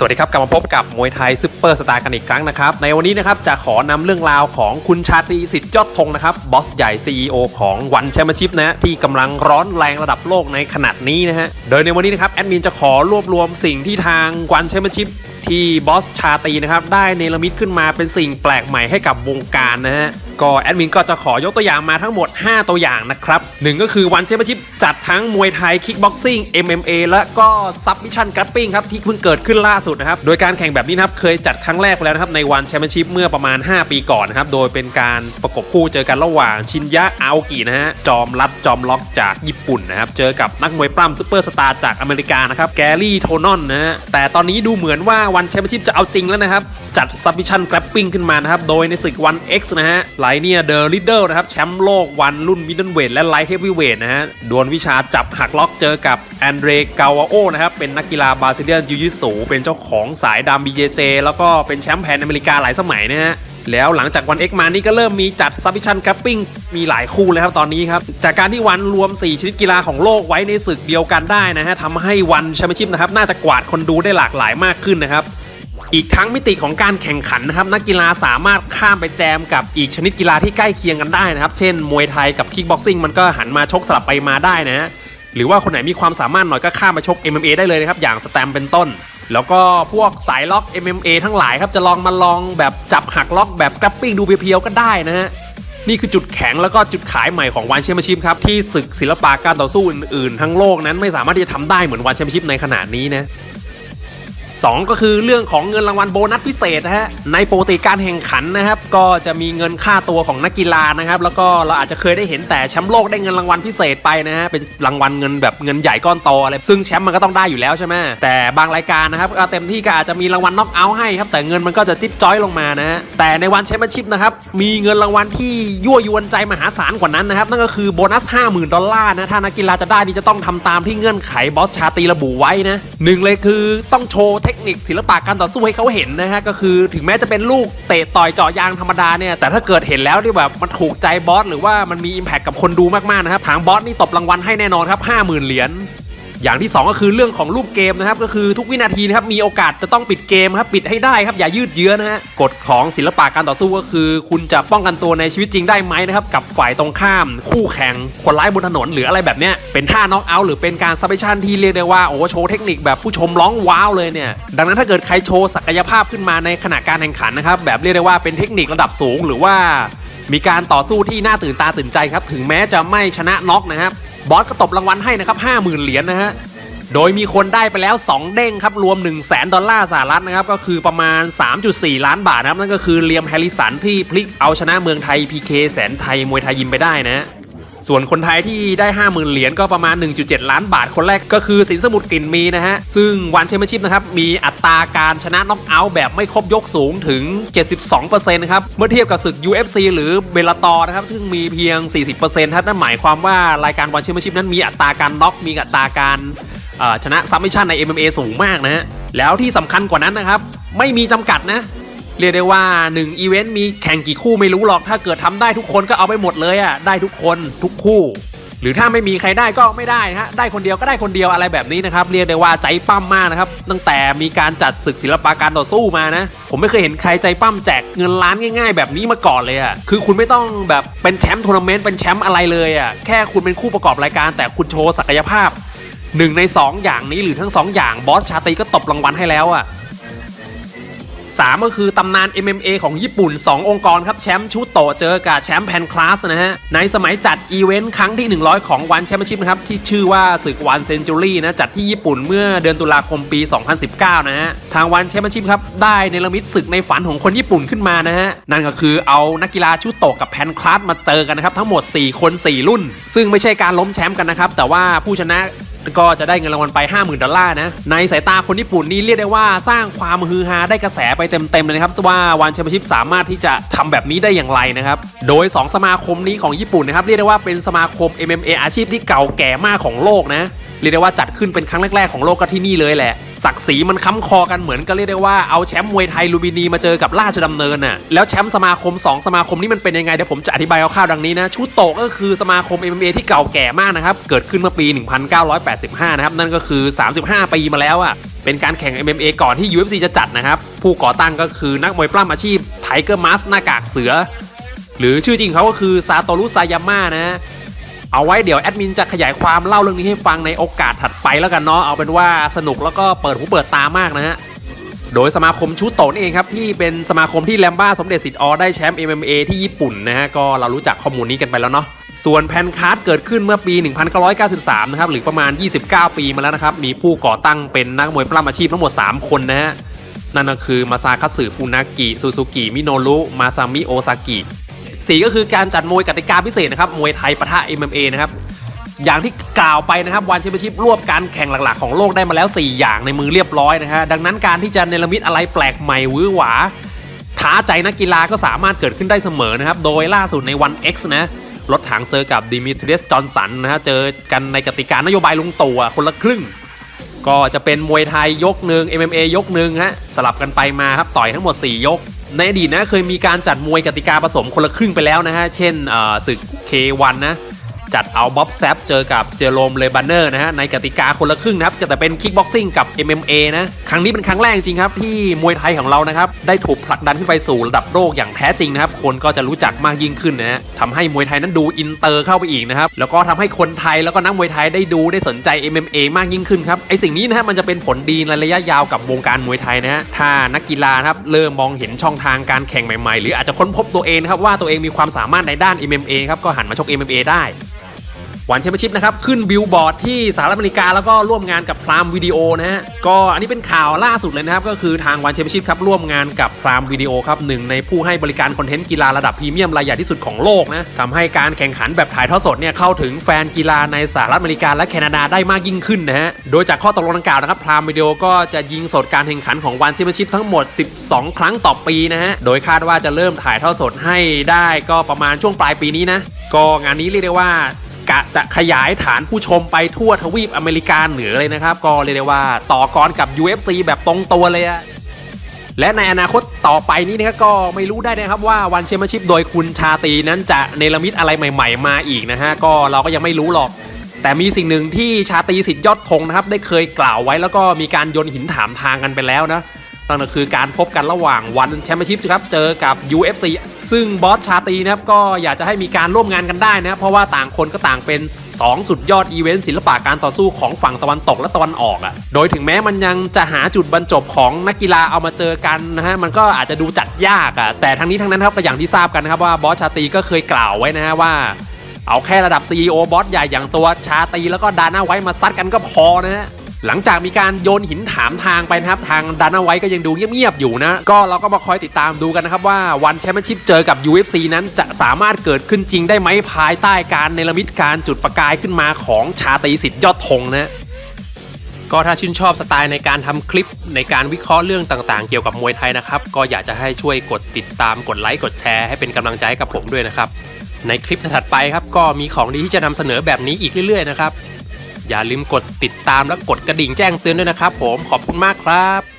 สวัสดีครับกลับมาพบกับมวยไทยซุปเปอร์สตาร์กันอีกครั้งนะครับ ในวันนี้นะครับจะขอนำเรื่องราวของคุณชาตรีสิทธิ์ยอดธงนะครับบอสใหญ่ CEO ของวันแชมเปี้ยนชิพนะฮะที่กำลังร้อนแรงระดับโลกในขนาดนี้นะฮะโดยในวันนี้นะครับแอดมินจะขอรวบรวมสิ่งที่ทางวันแชมเปี้ยนชิพที่บอสชาตรีนะครับได้เนรมิตขึ้นมาเป็นสิ่งแปลกใหม่ให้กับวงการนะฮะ ก็แอดมินก็จะขอยกตัวอย่างมาทั้งหมด 5 ตัวอย่างนะครับหนึ่งก็คือวันแชมเปี้ยนชิพจัดทั้งมวยไทยคิกบ็อกซิ่ง MMA และก็ซับมิชชั่นก r ปปิ้งครับที่เพิ่งเกิดขึ้นล่าสุดนะครับโดยการแข่งแบบนี้นะครับเคยจัดครั้งแรกไปแล้วนะครับในวันแชมเปี้ยนชิพเมื่อประมาณ 5 ปีก่อนนะครับโดยเป็นการประกบคู่เจอกันระหว่างชินยะอาโอกินะฮะจอมรัดจอมล็อกจากญี่ปุ่นนะครับเจอกับนักมวยปล้ำซูเปอร์สตาร์จากอเมริกานะครับแกรี่โทนอนนะฮะแต่ตอนนี้ดูเหมือนว่าวันแชมเปี้ยนชิพจะเอาจริงแล้วนะครับ จัดซับมิชชั่นก r ปปิ้งขึ้นมานะครับ โดยในศึกวัน X นะฮะไลเนียเดอะริเดิลนะครับ แชมป์โลกวันรุ่นมิดเดิลเวทและไลท์เฮฟวีเวทนะฮะดวลวิชาจับหักล็อกเจอกับแอนเดรกาวาโอนะครับ เป็นนักกีฬาบราซิเลียนยูยิสูเป็นเจ้าของสายดำ BJJ แล้วก็เป็นแชมป์แพนอเมริกาหลายสมัยนะฮะแล้วหลังจากวัน X มานี่ก็เริ่มมีจัดซับมิชชั่นก r ปปิ้งมีหลายคู่เลยครับตอนนี้ครับ จากการที่วันรวม 4 ชนิดกีฬาของโลกไว้ในศึกเดียวกันได้นะฮะทำให้วันแชมเปี้ยนชิพนะครับน่าจะกวาดคนดูได้หลากหลายมากขึ้นนะครับ อีกทั้งมิติของการแข่งขันนะครับนักกีฬาสามารถข้ามไปแจมกับอีกชนิดกีฬาที่ใกล้เคียงกันได้นะครับ เช่น มวยไทยกับคิกบ็อกซิ่งมันก็หันมาชกสลับไปมาได้นะฮะหรือว่าคนไหนมีความสามารถหน่อยก็ข้ามมาชก MMA ได้เลยนะครับอย่างสแตมเป็นต้น แล้วก็พวกสายล็อก MMA ทั้งหลายครับจะลองมาลองแบบจับหักล็อกแบบกราปปิ้งดูเพียวๆก็ได้นะฮะนี่คือจุดแข็งแล้วก็จุดขายใหม่ของวันแชมเปี้ยนชิพครับ ที่ศึกศิลปะการต่อสู้อื่นๆ ทั้งโลกนั้นไม่สามารถที่จะทำได้เหมือนวันแชมเปี้ยนชิพในขนาดนี้นะ สองก็คือเรื่องของเงินรางวัลโบนัสพิเศษนะฮะในปกติการแข่งขันนะครับก็จะมีเงินค่าตัวของนักกีฬานะครับแล้วก็เราอาจจะเคยได้เห็นแต่แชมป์โลกได้เงินรางวัลพิเศษไปนะฮะเป็นรางวัลเงินแบบเงินใหญ่ก้อนโตอะไรซึ่งแชมป์มันก็ต้องได้อยู่แล้วใช่ไหมแต่บางรายการนะครับเต็มที่ก็อาจจะมีรางวัลน็อกเอาท์ให้ครับแต่เงินมันก็จะจิ๊บจ้อยลงมานะฮะแต่ในวันแชมเปี้ยนชิพนะครับมีเงินรางวัลที่ยั่วยวนใจมหาศาลกว่านั้นนะครับนั่นก็คือโบนัส 50,000 ดอลลาร์นะถ้านักกีฬาจะได้นี่จะต้องทำตามที่เงื่อนไขบอสชาตีระบุไว้นะหนึ่งเลยคือต้องโชว์เทคนิคศิลปะการต่อสู้ให้เขาเห็นนะฮะก็คือถึงแม้จะเป็นลูกเตะต่อยเจาะยางธรรมดาเนี่ยแต่ถ้าเกิดเห็นแล้วที่แบบมันถูกใจบอสหรือว่ามันมีอิมแพคกับคนดูมากๆนะครับทางบอสนี่ตบรางวัลให้แน่นอนครับ 50,000 เหรียญ อย่างที่ 2 ก็คือเรื่องของรูปเกมนะครับก็คือทุกวินาทีนะครับมีโอกาสจะต้องปิดเกมครับปิดให้ได้ครับอย่ายืดเยื้อนะฮะกฎของศิลปะการต่อสู้ก็คือ คุณจะป้องกันตัวในชีวิตจริงได้ไหมนะครับกับฝ่ายตรงข้าม คู่แข่งคนร้ายบนถนนหรืออะไรแบบเนี้ยเป็นท่าน็อกเอาท์หรือเป็นการซับเปชันที่เรียกได้ว่าโอ้โชว์เทคนิคแบบผู้ชมร้องว้าวเลยเนี่ยดังนั้นถ้าเกิดใครโชว์ศักยภาพขึ้นมาในขณะการแข่งขันนะครับแบบเรียกได้ว่าเป็นเทคนิคระดับสูงหรือว่ามีการต่อสู้ที่น่าตื่นตาตื่นใจครับ ถึงแม้จะไม่ชนะน็อกนะครับ บอสก็ตบรางวัลให้นะครับ 50,000 เหรียญนะฮะ โดยมีคนได้ไปแล้ว 2 เด้งครับ รวม 1 0 0 0 0แดอลลาร์สหรัฐนะครับ ก็คือประมาณ 3.4 ล้านบาทนะครับ นั่นก็คือเลียมแฮร์ริสันที่พลิกเอาชนะเมืองไทย PK แสนไทยมวยไทยยิมไปได้นะ ส่วนคนไทยที่ได้ 50,000 เหรียญก็ประมาณ 1.7 ล้านบาทคนแรกก็คือสินสมุทรกลิ่นมีนะฮะ ซึ่งวันแชมเปี้ยนชิพนะครับ มีอัตราการชนะน็อกเอาท์แบบไม่ครบยกสูงถึง 72%นะครับ เมื่อเทียบกับศึก UFC หรือเบลลาตอนะครับ ซึ่งมีเพียง 40%ครับนั่นหมายความว่ารายการวันแชมเปี้ยนชิพนั้นมีอัตราการน็อกมีอัตราการชนะซับมิชชั่นใน MMA สูงมากนะฮะแล้วที่สำคัญกว่านั้นนะครับไม่มีจำกัดนะ เรียกได้ว่า1อีเวนต์มีแข่งกี่คู่ไม่รู้หรอก ถ้าเกิดทำได้ทุกคนก็เอาไปหมดเลยอะ่ะได้ทุกคนทุกคู่ หรือถ้าไม่มีใครได้ก็ไม่ได้ฮะได้คนเดียวก็ได้คนเดียวอะไรแบบนี้นะครับเรียกได้ว่าใจปั้มมากนะครับตั้งแต่มีการจัดศึกศิลปะการต่อสู้มานะ ผมไม่เคยเห็นใครใจปั้มแจกเงินล้านง่าย ๆ แบบนี้มาก่อนเลยอะ่ะคือคุณไม่ต้องแบบเป็นแชมป์ทัวร์นาเมนต์เป็นแชมป์อะไรเลยอะ่ะแค่คุณเป็นคู่ประกอบรายการ แต่คุณโชว์ศักยภาพหนึ่งในสองอย่างนี้หรือทั้งสองอย่างบอสชาตรีก็ตบรางวัลให้แล้วอะ 3 ก็คือตำนาน MMA ของญี่ปุ่น 2 องค์กรครับแชมป์ชูโตะเจอกับแชมป์แพนคลาสนะฮะ ในสมัยจัดอีเวนต์ครั้งที่ 100 ของวันแชมเปี้ยนชิพนะครับ ที่ชื่อว่าศึกวันเซนจูรี่นะ จัดที่ญี่ปุ่นเมื่อเดือนตุลาคมปี 2019 นะฮะ ทางวันแชมเปี้ยนชิพครับ ได้เนรมิตศึกในฝันของคนญี่ปุ่นขึ้นมานะฮะ นั่นก็คือเอานักกีฬาชูโตะกับแพนคลาสมาเจอกันนะครับทั้งหมด 4 คน 4 รุ่น ซึ่งไม่ใช่การล้มแชมป์กันนะครับแต่ว่าผู้ชนะ ก็จะได้เงินรางวัลไป 50,000 ดอลลาร์นะ ในสายตาคนญี่ปุ่นนี่เรียกได้ว่าสร้างความฮือฮาได้กระแสไปเต็มๆเลยนะครับว่าวันแชมเปี้ยนชิพสามารถที่จะทำแบบนี้ได้อย่างไรนะครับ โดย 2 สมาคมนี้ของญี่ปุ่นนะครับเรียกได้ว่าเป็นสมาคม MMA อาชีพที่เก่าแก่มากของโลกนะ เรียกได้ว่าจัดขึ้นเป็นครั้งแรกๆของโลกก็ที่นี่เลยแหละศักดิ์ศรีมันค้ำคอกันเหมือนก็เรียกได้ว่าเอาแชมป์มวยไทยลูมพินีมาเจอกับราชดำเนินน่ะแล้วแชมป์สมาคม 2 สมาคมนี้มันเป็นยังไงเดี๋ยวผมจะอธิบายคร่าวๆดังนี้นะชูโตะก็คือสมาคม MMA ที่เก่าแก่มากนะครับเกิดขึ้นเมื่อปี 1985 นะครับนั่นก็คือ 35 ปีมาแล้วอะเป็นการแข่ง MMA ก่อนที่ UFC จะจัดนะครับผู้ก่อตั้งก็คือนักมวยปล้ำอาชีพไทเกอร์มัสหน้ากากเสือ หรือชื่อจริงเขาก็คือซาโตรุซายาม่านะ เอาไว้เดี๋ยวแอดมินจะขยายความเล่าเรื่องนี้ให้ฟังในโอกาสถัดไปแล้วกันเนาะเอาเป็นว่าสนุกแล้วก็เปิดหูเปิดตามากนะฮะโดยสมาคมชูโตนี่เองครับที่เป็นสมาคมที่แลมบ้าสมเด็จสิทธิ์อได้แชมป์ MMA ที่ญี่ปุ่นนะฮะก็เรารู้จักข้อมูลนี้กันไปแล้วเนาะส่วนแพนคาร์ดเกิดขึ้นเมื่อปี 1993 นะครับหรือประมาณ 29 ปีมาแล้วนะครับ มีผู้ก่อตั้งเป็นนักมวยปล้ำอาชีพทั้งหมด 3 คนนะฮะนั่นก็คือมาซาคัตสึฟูนากิซูซูกิมิโนรุมาซามิโอซากิ สี่ก็คือการจัดมวยกติกาพิเศษนะครับมวยไทยปะทะ MMA นะครับอย่างที่กล่าวไปนะครับวันแชมเปี้ยนชิพรวบการแข่งหลักๆของโลกได้มาแล้ว 4 อย่างในมือเรียบร้อยนะฮะดังนั้นการที่จะเนรมิตอะไรแปลกใหม่วือหวาท้าใจนักกีฬาก็สามารถเกิดขึ้นได้เสมอนะครับโดยล่าสุดในวัน X นะรถถังเจอกับดิมิทรีสจอห์นสันนะฮะเจอกันในกติกานโยบายลุงตู่คนละครึ่ง ก็จะเป็นมวยไทยยกหนึ่ง MMA ยกหนึ่งฮะสลับกันไปมาครับต่อยทั้งหมด 4 ยก ในอดีตนะเคยมีการจัดมวยกติกาผสมคนละครึ่งไปแล้วนะฮะ เช่นศึก K1 นะ จัดเอาบ๊อบแซปเจอกับเจอโรมเลบันเนอร์นะฮะในกติกาคนละครึ่งนะครับจะแต่เป็นคิกบ็อกซิ่งกับ MMA นะครั้งนี้เป็นครั้งแรกจริงครับที่มวยไทยของเรานะครับได้ถูกผลักดันขึ้นไปสู่ระดับโลกอย่างแท้จริงนะครับคนก็จะรู้จักมากยิ่งขึ้นนะฮะทำให้มวยไทยนั้นดูอินเตอร์เข้าไปอีกนะครับแล้วก็ทำให้คนไทยแล้วก็นักมวยไทยได้ดูได้สนใจ MMA มากยิ่งขึ้นครับไอสิ่งนี้นะฮะมันจะเป็นผลดีในระยะยาวกับวงการมวยไทยนะฮะถ้านักกีฬาครับเริ่มมองเห็นช่องทางการแข่งใหม่ๆ หรืออาจจะค้นพบตัวเองครับว่าตัวเองมีความสามารถในด้าน MMA ครับก็หันมาชก MMA ได้ วันแชมเปี้ยนชิพนะครับ ขึ้นบิลบอร์ดที่สหรัฐอเมริกาแล้วก็ร่วมงานกับพรามวิดีโอนะฮะ ก็อันนี้เป็นข่าวล่าสุดเลยนะครับ ก็คือทางวันแชมเปี้ยนชิพครับ ร่วมงานกับพรามวิดีโอครับหนึ่งในผู้ให้บริการคอนเทนต์กีฬาระดับพรีเมียมรายใหญ่ที่สุดของโลกนะทำให้การแข่งขันแบบถ่ายทอดสดเนี่ยเข้าถึงแฟนกีฬาในสหรัฐอเมริกาและแคนาดาได้มากยิ่งขึ้นนะฮะ โดยจากข้อตกลงดังกล่าวนะครับพรามวิดีโอก็จะยิงสดการแข่งขันของวันแชมเปี้ยนชิพทั้งหมด 12 ครั้งต่อปีนะฮะ โดยคาดว่าจะเริ่มถ่ายทอดสดให้ได้ก็ประมาณช่วงปลายปีนี้นะ ก็งานนี้เรียกได้ว่า กะจะขยายฐานผู้ชมไปทั่วทวีปอเมริกาเหนือเลยนะครับ ก็เรียกได้ว่าต่อกรกับ UFC แบบตรงตัวเลยอะและในอนาคตต่อไปนี้นะครับก็ไม่รู้ได้นะครับว่าวันแชมเปี้ยนชิพโดยคุณชาตีนั้นจะเนรมิตอะไรใหม่ ๆ มาอีกนะฮะก็เราก็ยังไม่รู้หรอก แต่มีสิ่งหนึ่งที่ชาตีสิทธิ์ยอดธงนะครับได้เคยกล่าวไว้แล้วก็มีการโยนหินถามทางกันไปแล้วนะ นั่นก็คือการพบกันระหว่างวันแชมเปี้ยนชิพครับเจอกับ UFC ซึ่งบอสชาตีนะครับก็อยากจะให้มีการร่วมงานกันได้นะเพราะว่าต่างคนก็ต่างเป็น 2 สุดยอดอีเวนต์ศิลปะการต่อสู้ของฝั่งตะวันตกและตะวันออกอะ่ะโดยถึงแม้มันยังจะหาจุดบรรจบของนักกีฬาเอามาเจอกันนะฮะมันก็อาจจะดูจัดยากอะ่ะแต่ทั้งนี้ทั้งนั้นครับก็อย่างที่ทราบกันนะครับว่าบอสชาตีก็เคยกล่าวไว้นะฮะว่าเอาแค่ระดับ CEO บอสใหญ่อย่างตัวชาตีแล้วก็ดาน่าไว้มาซัดกันก็พอนะฮะ หลังจากมีการโยนหินถามทางไปนะครับทางดาน่าไว้ก็ยังดูเงียบๆอยู่นะ ก็เราก็มาคอยติดตามดูกันนะครับว่าวันแชมเปี้ยนชิพเจอกับ UFC นั้นจะสามารถเกิดขึ้นจริงได้ไหมภายใต้การเนรมิตการจุดประกายขึ้นมาของชาตรีสิทธิ์ยอดธงนะก็ถ้าชื่นชอบสไตล์ในการทำคลิปในการวิเคราะห์เรื่องต่างๆ เกี่ยวกับมวยไทยนะครับ ก็อยากจะให้ช่วยกดติดตามกดไลค์กดแชร์ให้เป็นกำลังใจให้กับผมด้วยนะครับ ในคลิปถัดไปครับก็มีของดีที่จะนำเสนอแบบนี้อีกเรื่อยๆนะครับ อย่าลืมกดติดตามและกดกระดิ่งแจ้งเตือนด้วยนะครับผมขอบคุณมากครับ